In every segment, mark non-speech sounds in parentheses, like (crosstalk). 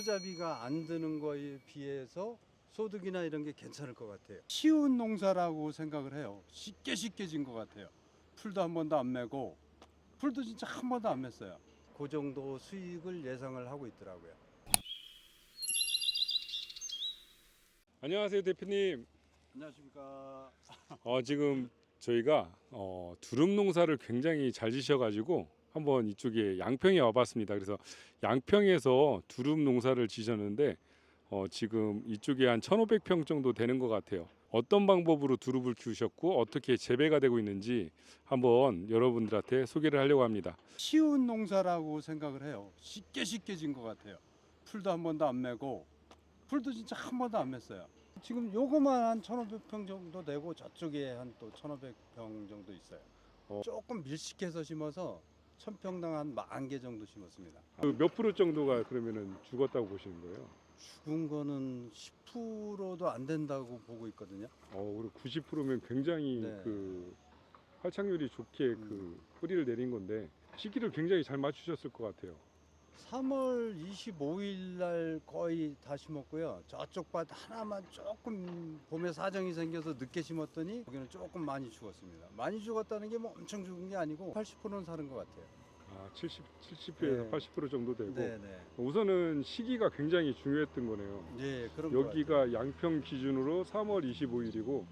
투자비가 안 드는 거에 비해서 소득이나 이런 게 괜찮을 것 같아요. 쉬운 농사라고 생각을 해요. 쉽게 쉽게 진 것 같아요. 풀도 한 번도 안 메고 풀도 진짜 한 번도 안 맸어요. 그 정도 수익을 예상을 하고 있더라고요. 안녕하세요 대표님. 안녕하십니까. 어, 지금 저희가 어, 두릅 농사를 굉장히 잘 지셔가지고 한번 이쪽에 양평에 와봤습니다. 그래서 양평에서 두릅 농사를 지셨는데 어, 지금 이쪽에 한 1,500평 정도 되는 것 같아요. 어떤 방법으로 두릅을 키우셨고 어떻게 재배가 되고 있는지 한번 여러분들한테 소개를 하려고 합니다. 쉬운 농사라고 생각을 해요. 쉽게 쉽게 진 것 같아요. 풀도 한 번도 안 메고 풀도 진짜 한 번도 안 맸어요. 지금 요거만 한 1,500평 정도 되고 저쪽에 한 또 1,500평 정도 있어요. 어. 조금 밀식해서 심어서 1,000평당 한 만 개 정도 심었습니다. 그 몇 프로 정도가 그러면은 죽었다고 보시는 거예요? 죽은 거는 10%도 안 된다고 보고 있거든요. 어, 그리고 90%면 굉장히 네. 그 활착률이 좋게 음. 그 뿌리를 내린 건데 시기를 굉장히 잘 맞추셨을 것 같아요. 3월 25일 날 거의 다 심었고요. 저쪽 밭 하나만 조금 봄에 사정이 생겨서 늦게 심었더니 여기는 조금 많이 죽었습니다. 많이 죽었다는 게 뭐 엄청 죽은 게 아니고 80%는 사는 것 같아요. 아, 70, 70회에서 네. 80% 정도 되고 네네. 우선은 시기가 굉장히 중요했던 거네요. 네 그런 것. 여기가 양평 기준으로 3월 25일이고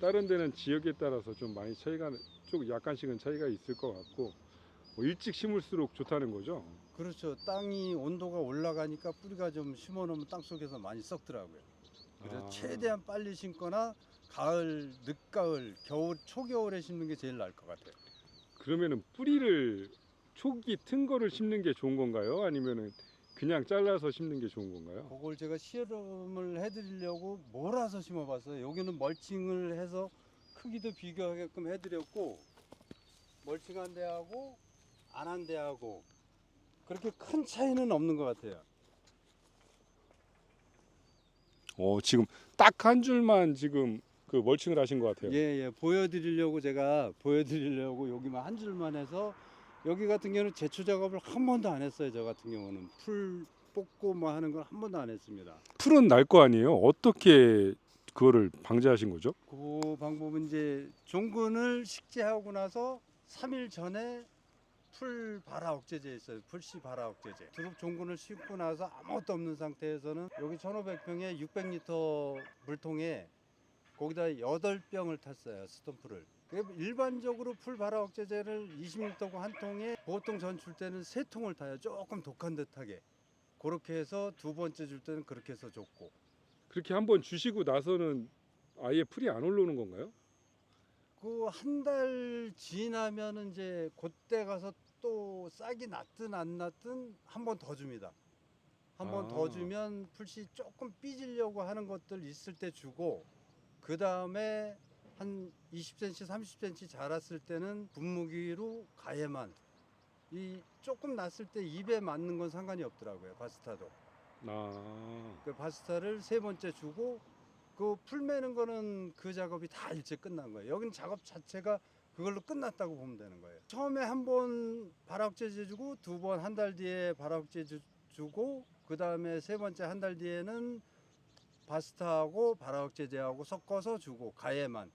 다른 데는 지역에 따라서 좀 많이 차이가 좀 약간씩은 차이가 있을 것 같고 뭐 일찍 심을수록 좋다는 거죠. 그렇죠. 땅이 온도가 올라가니까 뿌리가 좀 심어놓으면 땅 속에서 많이 썩더라고요. 그래서 아. 최대한 빨리 심거나 가을, 늦가을, 겨울, 초겨울에 심는 게 제일 나을 것 같아요. 그러면은 뿌리를 초기 튼 거를 심는 게 좋은 건가요? 아니면은 그냥 잘라서 심는 게 좋은 건가요? 그걸 제가 실험을 해드리려고 몰아서 심어봤어요. 여기는 멀칭을 해서 크기도 비교하게끔 해드렸고 멀칭한 데하고 안 한 데하고 그렇게 큰 차이는 없는 것 같아요. 어, 지금 딱 한 줄만 지금 그 멀칭을 하신 것 같아요. 예, 예. 보여드리려고 제가 보여드리려고 여기만 한 줄만 해서 여기 같은 경우는 제초 작업을 한 번도 안 했어요. 저 같은 경우는 풀 뽑고 뭐 하는 걸 한 번도 안 했습니다. 풀은 날 거 아니에요? 어떻게 그거를 방지하신 거죠? 그 방법은 이제 종근을 식재하고 나서 3일 전에 풀 발화 억제제 있어요. 풀씨 발화 억제제. 두릅 종근을 심고 나서 아무것도 없는 상태에서는 여기 1,500평에 600리터 물통에 거기다 8병을 탔어요. 그 일반적으로 풀 발화 억제제를 20리터고 한 통에 보통 전줄 때는 세 통을 타요. 조금 독한 듯하게. 그렇게 해서 두 번째 줄 때는 그렇게 해서 줬고. 그렇게 한번 주시고 나서는 아예 풀이 안 올라오는 건가요? 그 한 달 지나면은 이제 그때 가서 또 싹이 났든 안 났든 한 번 더 줍니다. 한 번더 아. 주면 풀씨 조금 삐지려고 하는 것들 있을 때 주고 그 다음에 한 20cm, 30cm 자랐을 때는 분무기로 가해만 이 조금 났을 때 입에 맞는 건 상관이 없더라고요 바스타도. 아, 그 바스타를 세 번째 주고 그 풀 매는 거는 그 작업이 다 일찍 끝난 거예요. 여기는 작업 자체가 그걸로 끝났다고 보면 되는 거예요. 처음에 한 번 발악제제 주고 두 번 한 달 뒤에 발악제제 주고 그 다음에 세 번째 한 달 뒤에는 바스타하고 발악제제하고 섞어서 주고 가해만.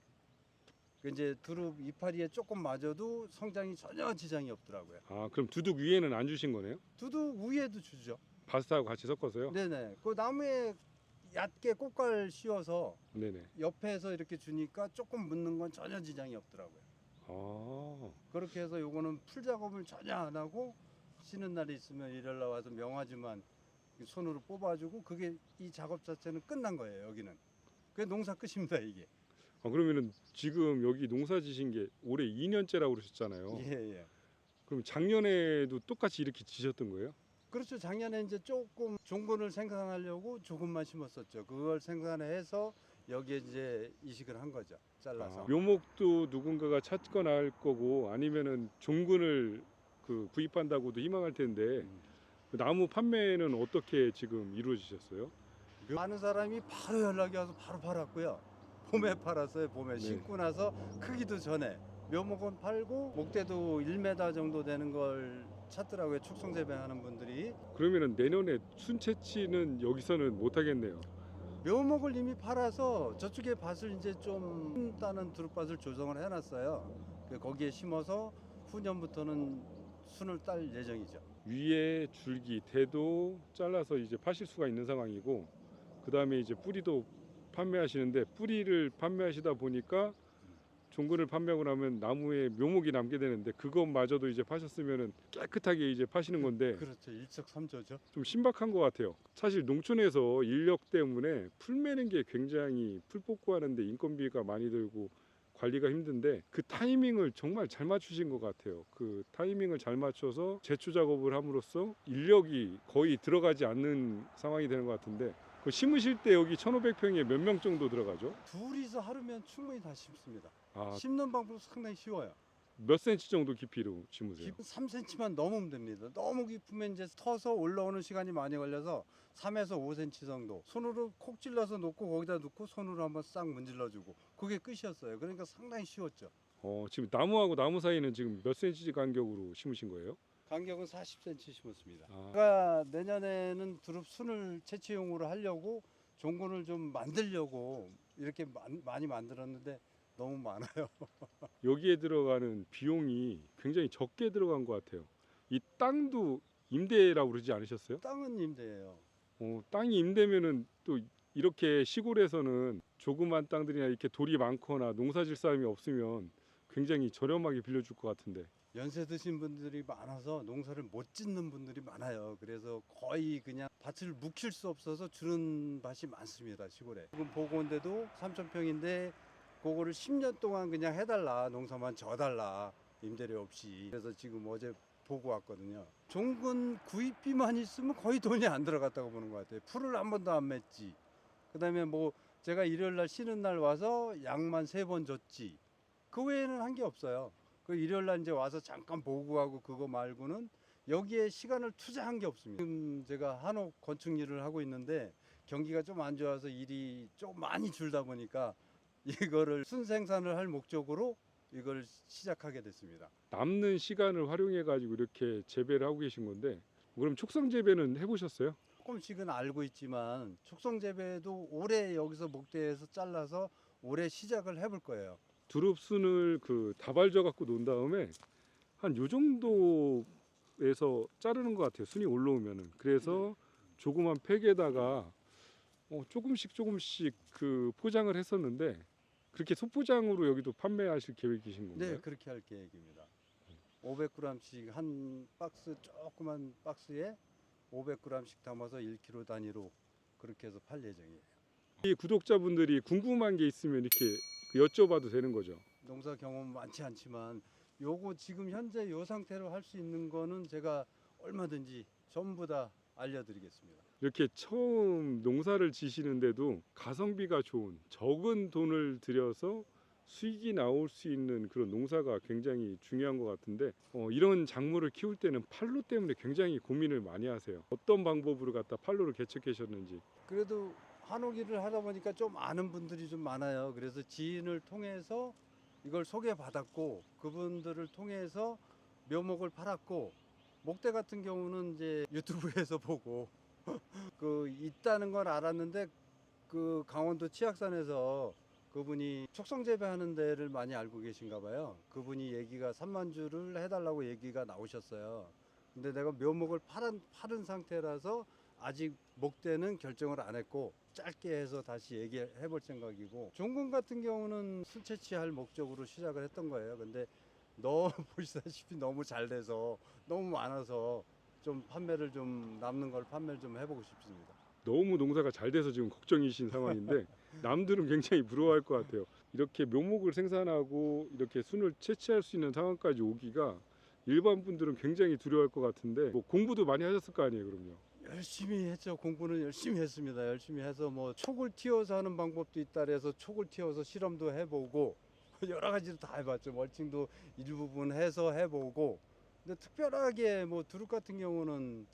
그 이제 두릅 이파리에 조금 맞아도 성장이 전혀 지장이 없더라고요. 아 그럼 두둑 위에는 안 주신 거네요? 두둑 위에도 주죠. 바스타하고 같이 섞어서요? 네네. 그 나무에 얕게 꽃갈 씌워서 네네. 옆에서 이렇게 주니까 조금 묻는 건 전혀 지장이 없더라고요. 아, 그렇게 해서 요거는 풀 작업을 전혀 안 하고 쉬는 날이 있으면 일요일 날 와서 명하지만 손으로 뽑아주고 그게 이 작업 자체는 끝난 거예요. 여기는. 그게 농사 끝입니다 이게. 아 그러면은 지금 여기 농사 지신 게 올해 2년째라고 그러셨잖아요. 예 예. 그럼 작년에도 똑같이 이렇게 지셨던 거예요? 그렇죠. 작년에 이제 조금 종근을 생산하려고 조금만 심었었죠. 그걸 생산해서 여기에 이제 이식을 한 거죠. 잘라서. 아, 묘목도 누군가가 찾거나 할 거고 아니면은 종근을 그 구입한다고도 희망할 텐데 음. 그 나무 판매는 어떻게 지금 이루어지셨어요? 많은 사람이 바로 연락이 와서 바로 팔았고요. 봄에 팔았어요. 봄에 네. 심고 나서 크기도 전에 묘목은 팔고 목대도 1m 정도 되는 걸 찾더라고요. 축성 재배하는 분들이 그러면은 내년에 순채취는 여기서는 못 하겠네요. 묘목을 이미 팔아서 저쪽에 밭을 이제 좀 따는 두릅밭을 조성을 해놨어요. 그 거기에 심어서 후년부터는 순을 딸 예정이죠. 위에 줄기 대도 잘라서 이제 파실 수가 있는 상황이고 그 다음에 이제 뿌리도 판매하시는데 뿌리를 판매하시다 보니까 종근을 판매하고 나면 나무에 묘목이 남게 되는데 그것마저도 이제 파셨으면은 깨끗하게 이제 파시는 건데 그렇죠. 일석삼조죠. 좀 신박한 것 같아요. 사실 농촌에서 인력 때문에 풀 매는 게 굉장히 풀 뽑고 하는데 인건비가 많이 들고 관리가 힘든데 그 타이밍을 정말 잘 맞추신 것 같아요. 그 타이밍을 잘 맞춰서 제초 작업을 함으로써 인력이 거의 들어가지 않는 상황이 되는 것 같은데 그 심으실 때 여기 1,500평에 몇 명 정도 들어가죠? 둘이서 하루면 충분히 다 심습니다. 아, 심는 방법 상당히 쉬워요. 몇 센치 정도 깊이로 심으세요? 깊 3cm만 넘으면 됩니다. 너무 깊으면 이제 터서 올라오는 시간이 많이 걸려서 3에서 5cm 정도. 손으로 콕 찔러서 놓고 거기다 놓고 손으로 한번 싹 문질러 주고 그게 끝이었어요. 그러니까 상당히 쉬웠죠. 어, 지금 나무하고 나무 사이는 지금 몇 센치 간격으로 심으신 거예요? 간격은 40cm 심었습니다. 아. 제가 내년에는 두릅 순을 채취용으로 하려고 종군을 좀 만들려고 이렇게 많- 많이 만들었는데 너무 많아요. (laughs) 여기에 들어가는 비용이 굉장히 적게 들어간 것 같아요. 이 땅도 임대라고 그러지 않으셨어요? 땅은 임대예요. 어, 땅이 임대면은 또 이렇게 시골에서는 조그만 땅들이나 이렇게 돌이 많거나 농사질 사람이 없으면 굉장히 저렴하게 빌려줄 것 같은데 연세 드신 분들이 많아서 농사를 못 짓는 분들이 많아요. 그래서 거의 그냥 밭을 묵힐 수 없어서 주는 밭이 많습니다. 시골에. 지금 보고 온데도 3천 평인데 그거를 10년 동안 그냥 해달라. 농사만 져달라. 임대료 없이. 그래서 지금 어제 보고 왔거든요. 종근 구입비만 있으면 거의 돈이 안 들어갔다고 보는 것 같아요. 풀을 한 번도 안 맺지. 그 다음에 뭐 제가 일요일 날 쉬는 날 와서 양만 세 번 줬지. 그 외에는 한 게 없어요. 그 일요일 날 이제 와서 잠깐 보고 가고 그거 말고는 여기에 시간을 투자한 게 없습니다. 지금 제가 한옥 건축 일을 하고 있는데 경기가 좀 안 좋아서 일이 좀 많이 줄다 보니까 이거를 순생산을 할 목적으로 이걸 시작하게 됐습니다. 남는 시간을 활용해 가지고 이렇게 재배를 하고 계신 건데 그럼 촉성 재배는 해보셨어요? 조금씩은 알고 있지만 축성 재배도 올해 여기서 목대에서 잘라서 올해 시작을 해볼 거예요. 두릅 순을 그 다발져 갖고 놓은 다음에 한 요 정도에서 자르는 것 같아요. 순이 올라오면은 그래서 조그만 팩에다가 어, 조금씩 조금씩 그 포장을 했었는데 그렇게 소포장으로 여기도 판매하실 계획이신 건가요? 네, 그렇게 할 계획입니다. 500g씩 한 박스 조그만 박스에 500g씩 담아서 1kg 단위로 그렇게 해서 팔 예정이에요. 이 구독자분들이 궁금한 게 있으면 이렇게 그 여쭤봐도 되는 거죠. 농사 경험 많지 않지만 요거 지금 현재 요 상태로 할 수 있는 거는 제가 얼마든지 전부 다 알려드리겠습니다. 이렇게 처음 농사를 지시는데도 가성비가 좋은 적은 돈을 들여서 수익이 나올 수 있는 그런 농사가 굉장히 중요한 것 같은데 어, 이런 작물을 키울 때는 팔로 때문에 굉장히 고민을 많이 하세요. 어떤 방법으로 갖다 팔로를 개척하셨는지. 그래도 한옥일을 하다 보니까 좀 아는 분들이 좀 많아요. 그래서 지인을 통해서 이걸 소개받았고 그분들을 통해서 묘목을 팔았고 목대 같은 경우는 이제 유튜브에서 (laughs) 보고 (laughs) 그 있다는 걸 알았는데 그 강원도 치악산에서 그분이 촉성 재배하는 데를 많이 알고 계신가 봐요. 그분이 얘기가 3만 주를 해달라고 얘기가 나오셨어요. 근데 내가 묘목을 팔은, 팔은 상태라서 아직 목대는 결정을 안 했고 짧게 해서 다시 얘기해 볼 생각이고 종군 같은 경우는 술 채취할 목적으로 시작을 했던 거예요. 근데 너무 (laughs) 보시다시피 너무 잘 돼서 너무 많아서 좀 판매를 좀 남는 걸 판매를 좀 해보고 싶습니다. 너무 농사가 잘 돼서 지금 걱정이신 상황인데 (laughs) 남들은 굉장히 부러워할 것 같아요. 이렇게 묘목을 생산하고 이렇게 순을 채취할 수 있는 상황까지 오기가 일반 분들은 굉장히 두려워할 것 같은데 뭐 공부도 많이 하셨을 거 아니에요, 그럼요. 열심히 했죠. 공부는 열심히 했습니다. 열심히 해서 뭐 촉을 튀어서 하는 방법도 있다 그래서 촉을 튀어서 실험도 해보고 (laughs) 여러 가지로 다 해봤죠. 멀칭도 일부분 해서 해보고 근데 특별하게 뭐 두릅 같은 경우는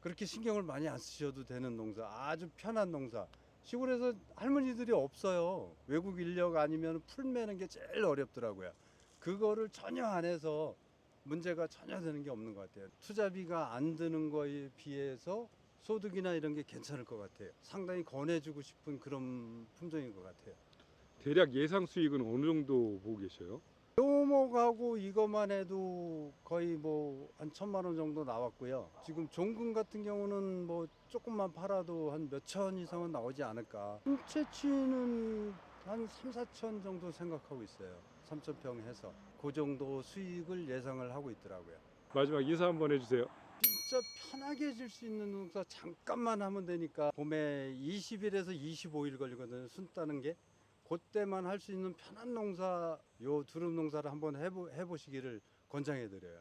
그렇게 신경을 많이 안 쓰셔도 되는 농사 아주 편한 농사 시골에서 할머니들이 없어요 외국 인력 아니면 풀 매는 게 제일 어렵더라고요 그거를 전혀 안 해서 문제가 전혀 되는 게 없는 것 같아요. 투자비가 안 드는 거에 비해서 소득이나 이런 게 괜찮을 것 같아요. 상당히 권해주고 싶은 그런 품종인 것 같아요. 대략 예상 수익은 어느 정도 보고 계셔요? 묘목하고 이것만 해도 거의 뭐 한 천만 원 정도 나왔고요. 지금 종근 같은 경우는 뭐 조금만 팔아도 한 몇 천 이상은 나오지 않을까. 채취는 한 3, 4천 정도 생각하고 있어요. 3천 평 해서 그 정도 수익을 예상을 하고 있더라고요. 마지막 인사 한번 해주세요. 진짜 편하게 해줄 수 있는 농사 잠깐만 하면 되니까 봄에 20일에서 25일 걸리거든요. 순 따는 게. 그때만 할 수 있는 편한 농사 요 두릅 농사를 한번 해보, 해보시기를 권장해 드려요.